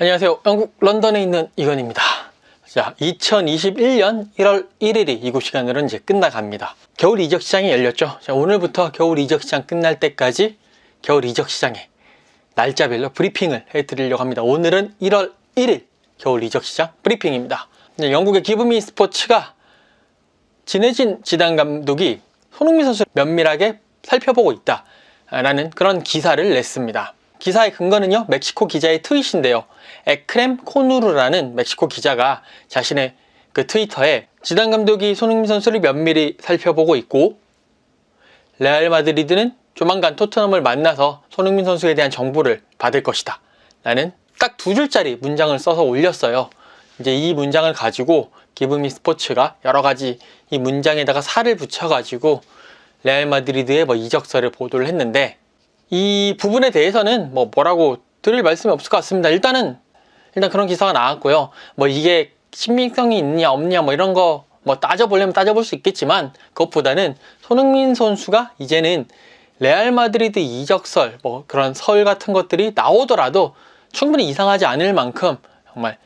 안녕하세요. 영국 런던에 있는 이건입니다. 자, 2021년 1월 1일이 이곳 시간으로 이제 끝나갑니다. 겨울 이적 시장이 열렸죠. 자, 오늘부터 겨울 이적 시장 끝날 때까지 겨울 이적 시장에 날짜별로 브리핑을 해드리려고 합니다. 오늘은 1월 1일 겨울 이적 시장 브리핑입니다. 이제 영국의 기브미 스포츠가 진해진 지단 감독이 손흥민 선수를 면밀하게 살펴보고 있다라는 그런 기사를 냈습니다. 기사의 근거는요, 멕시코 기자의 트윗인데요. 에크렘 코누르라는 멕시코 기자가 자신의 그 트위터에 지단 감독이 손흥민 선수를 면밀히 살펴보고 있고, 레알 마드리드는 조만간 토트넘을 만나서 손흥민 선수에 대한 정보를 받을 것이다. 라는 딱 두 줄짜리 문장을 써서 올렸어요. 이제 이 문장을 가지고 기브미 스포츠가 여러 가지 이 문장에다가 살을 붙여가지고 레알 마드리드의 뭐 이적설을 보도를 했는데 이 부분에 대해서는 뭐 뭐라고 드릴 말씀이 없을 것 같습니다. 일단은 일단 그런 기사가 나왔고요. 뭐 이게 신빙성이 있냐 없냐 뭐 이런 거 뭐 따져보려면 따져볼 수 있겠지만 그것보다는 손흥민 선수가 이제는 레알 마드리드 이적설 뭐 그런 설 같은 것들이 나오더라도 충분히 이상하지 않을 만큼 정말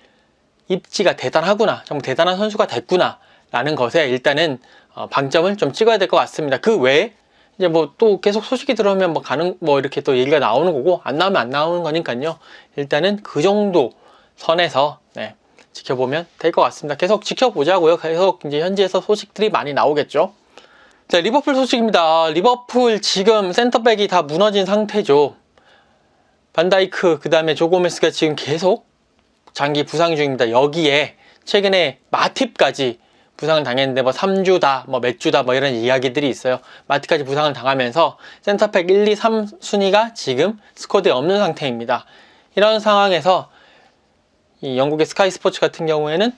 입지가 대단하구나 정말 대단한 선수가 됐구나 라는 것에 일단은 어, 방점을 좀 찍어야 될 것 같습니다. 그 외에 이제 뭐 또 계속 소식이 들어오면 뭐 가능 뭐 이렇게 또 얘기가 나오는 거고 안 나오면 안 나오는 거니까요. 일단은 그 정도 선에서 네, 지켜보면 될 것 같습니다. 계속 지켜보자고요. 계속 이제 현지에서 소식들이 많이 나오겠죠. 자, 리버풀 소식입니다. 리버풀 지금 센터백이 다 무너진 상태죠. 반다이크 그다음에 조고메스가 지금 계속 장기 부상 중입니다. 여기에 최근에 마팁까지 부상을 당했는데 뭐 3주다, 뭐 몇 주다 뭐 이런 이야기들이 있어요. 마티까지 부상을 당하면서 센터백 1, 2, 3 순위가 지금 스쿼드에 없는 상태입니다. 이런 상황에서 이 영국의 스카이 스포츠 같은 경우에는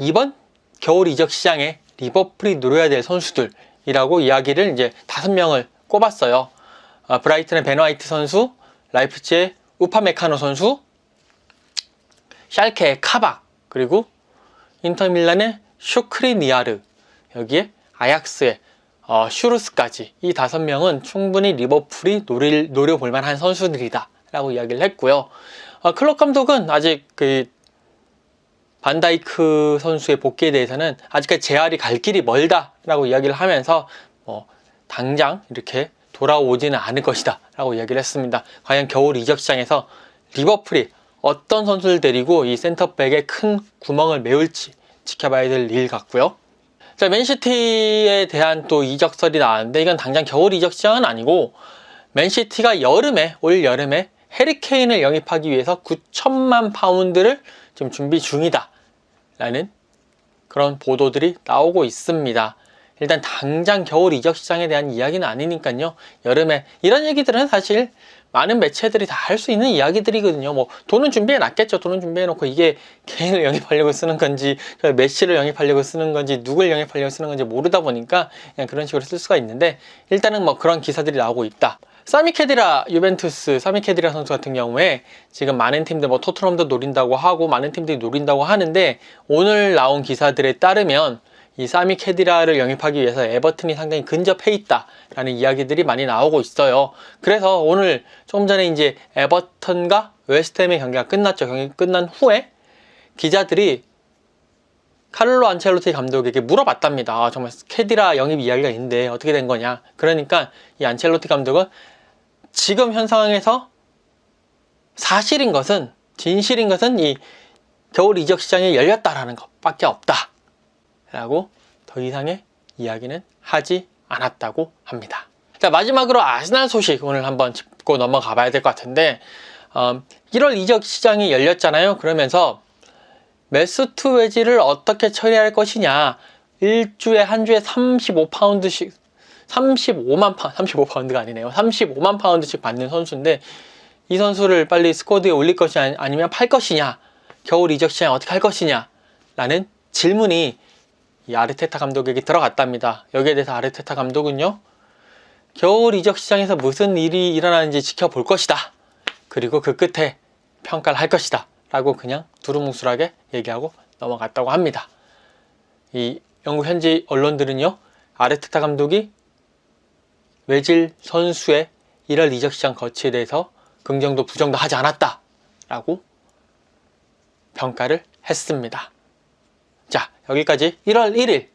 이번 겨울 이적 시장에 리버풀이 노려야 될 선수들이라고 이야기를 이제 다섯 명을 꼽았어요. 아, 브라이튼의 베너 화이트 선수, 라이프치의 우파메카노 선수, 샬케의 카박, 그리고 인터밀란의 슈크리니아르, 여기에 아약스의 어, 슈루스까지 이 다섯 명은 충분히 리버풀이 노릴, 노려볼 만한 선수들이다 라고 이야기를 했고요. 어, 클럽 감독은 아직 그 반다이크 선수의 복귀에 대해서는 아직까지 재활이 갈 길이 멀다 라고 이야기를 하면서 뭐 당장 이렇게 돌아오지는 않을 것이다 라고 이야기를 했습니다. 과연 겨울 이적 시장에서 리버풀이 어떤 선수를 데리고 이 센터백에 큰 구멍을 메울지 지켜봐야 될 일 같고요. 자, 맨시티에 대한 또 이적설이 나왔는데 이건 당장 겨울 이적 시장은 아니고 맨시티가 여름에 올 여름에 해리케인을 영입하기 위해서 9천만 파운드를 지금 준비 중이다 라는 그런 보도들이 나오고 있습니다. 일단 당장 겨울 이적 시장에 대한 이야기는 아니니까요. 여름에 이런 얘기들은 사실 많은 매체들이 다 할 수 있는 이야기들이거든요. 뭐 돈은 준비해 놨겠죠. 돈은 준비해 놓고 이게 개인을 영입하려고 쓰는 건지 메시를 영입하려고 쓰는 건지 누굴 영입하려고 쓰는 건지 모르다 보니까 그냥 그런 식으로 쓸 수가 있는데 일단은 뭐 그런 기사들이 나오고 있다. 사미 캐디라 유벤투스 사미 캐디라 선수 같은 경우에 지금 많은 팀들 뭐 토트넘도 노린다고 하고 많은 팀들이 노린다고 하는데 오늘 나온 기사들에 따르면 이 사미 캐디라를 영입하기 위해서 에버튼이 상당히 근접해 있다 라는 이야기들이 많이 나오고 있어요. 그래서 오늘 조금 전에 이제 에버튼과 웨스트햄의 경기가 끝났죠. 경기 끝난 후에 기자들이 카를로 안첼로티 감독에게 물어봤답니다. 아, 정말 캐디라 영입 이야기가 있는데 어떻게 된 거냐. 그러니까 이 안첼로티 감독은 지금 현 상황에서 사실인 것은 진실인 것은 이 겨울 이적 시장이 열렸다라는 것밖에 없다. 라고 더 이상의 이야기는 하지 않았다고 합니다. 자, 마지막으로 아스날 소식 오늘 한번 짚고 넘어가 봐야 될 것 같은데, 어, 1월 이적 시장이 열렸잖아요. 그러면서 메스트 외지를 어떻게 처리할 것이냐. 일주에 한 주에 35파운드씩 35만 파 35파운드가 아니네요. 35만 파운드씩 받는 선수인데 이 선수를 빨리 스쿼드에 올릴 것이냐 아니면 팔 것이냐. 겨울 이적 시장 어떻게 할 것이냐. 라는 질문이 이 아르테타 감독에게 들어갔답니다. 여기에 대해서 아르테타 감독은요. 겨울 이적 시장에서 무슨 일이 일어나는지 지켜볼 것이다. 그리고 그 끝에 평가를 할 것이다. 라고 그냥 두루뭉술하게 얘기하고 넘어갔다고 합니다. 이 영국 현지 언론들은요. 아르테타 감독이 외질 선수의 1월 이적 시장 거치에 대해서 긍정도 부정도 하지 않았다. 라고 평가를 했습니다. 자, 여기까지 1월 1일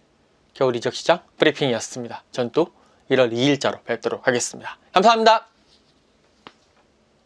겨울 이적 시장 브리핑이었습니다. 전 또 1월 2일자로 뵙도록 하겠습니다. 감사합니다.